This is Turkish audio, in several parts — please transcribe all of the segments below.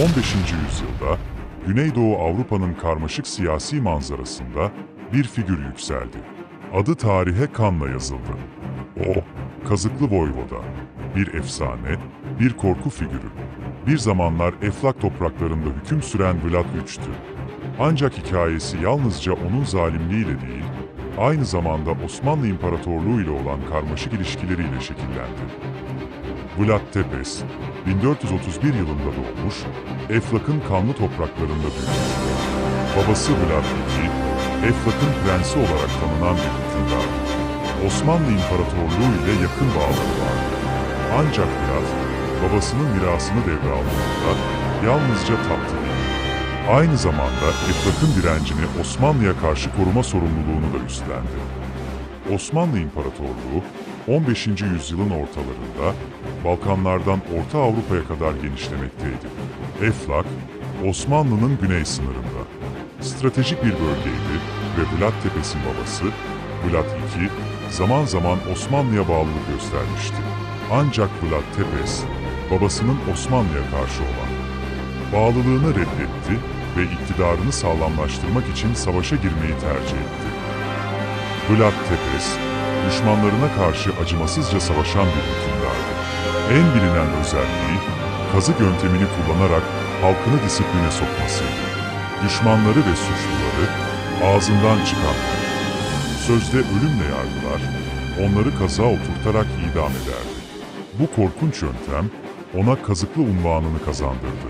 15. yüzyılda Güneydoğu Avrupa'nın karmaşık siyasi manzarasında bir figür yükseldi. Adı tarihe kanla yazıldı. O, Kazıklı Voyvoda. Bir efsane, bir korku figürü. Bir zamanlar Eflak topraklarında hüküm süren Vlad Üç'tü. Ancak hikayesi yalnızca onun zalimliğiyle değil, aynı zamanda Osmanlı İmparatorluğu ile olan karmaşık ilişkileriyle şekillendi. Vlad Tepes, 1431 yılında doğmuş, Eflak'ın kanlı topraklarında büyümüş. Babası Vlad II, Eflak'ın prensi olarak tanınan bir hükümdar. Osmanlı İmparatorluğu ile yakın bağları vardı. Ancak Vlad, babasının mirasını devraldığında yalnızca tahtı değil, aynı zamanda Eflak'ın direncini Osmanlı'ya karşı koruma sorumluluğunu da üstlendi. Osmanlı İmparatorluğu 15. yüzyılın ortalarında Balkanlardan Orta Avrupa'ya kadar genişlemekteydi. Eflak, Osmanlı'nın güney sınırında. Stratejik bir bölgeydi ve Vlad Tepes'in babası, Vlad II, zaman zaman Osmanlı'ya bağlılık göstermişti. Ancak Vlad Tepes, babasının Osmanlı'ya karşı olan bağlılığını reddetti ve iktidarını sağlamlaştırmak için savaşa girmeyi tercih etti. Vlad Tepes, düşmanlarına karşı acımasızca savaşan bir hükümdardı. En bilinen özelliği, kazık yöntemini kullanarak halkını disipline sokmasıydı. Düşmanları ve suçluları ağzından çıkarttı. Sözde ölümle yargılar, onları kazığa oturtarak idam ederdi. Bu korkunç yöntem, ona kazıklı unvanını kazandırdı.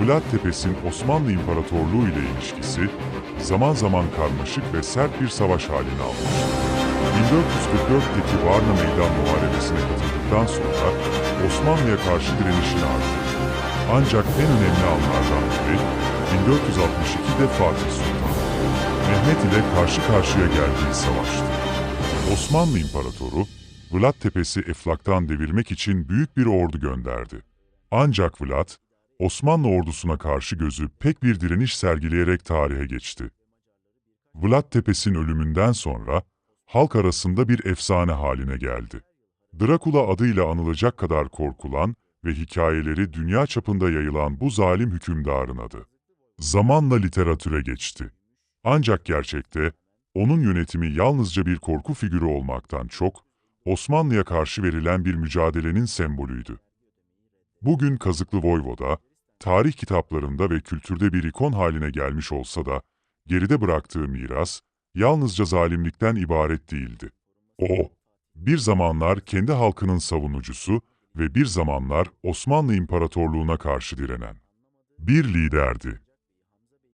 Vlad Tepes'in Osmanlı İmparatorluğu ile ilişkisi zaman zaman karmaşık ve sert bir savaş halini almıştı. 1444'teki Varna Meydan Muharebesi'ne katıldıktan sonra Osmanlı'ya karşı direnişini arttırdı. Ancak en önemli anlardan biri 1462'de Fatih Sultan Mehmet ile karşı karşıya geldiği savaştı. Osmanlı İmparatoru Vlad Tepes'i Eflak'tan devirmek için büyük bir ordu gönderdi. Ancak Vlad, Osmanlı ordusuna karşı gözü pek bir direniş sergileyerek tarihe geçti. Vlad Tepes'in ölümünden sonra halk arasında bir efsane haline geldi. Drakula adıyla anılacak kadar korkulan ve hikayeleri dünya çapında yayılan bu zalim hükümdarın adı. Zamanla literatüre geçti. Ancak gerçekte onun yönetimi yalnızca bir korku figürü olmaktan çok, Osmanlı'ya karşı verilen bir mücadelenin sembolüydü. Bugün Kazıklı Voyvoda, tarih kitaplarında ve kültürde bir ikon haline gelmiş olsa da, geride bıraktığı miras, yalnızca zalimlikten ibaret değildi. O, bir zamanlar kendi halkının savunucusu ve bir zamanlar Osmanlı İmparatorluğu'na karşı direnen bir liderdi.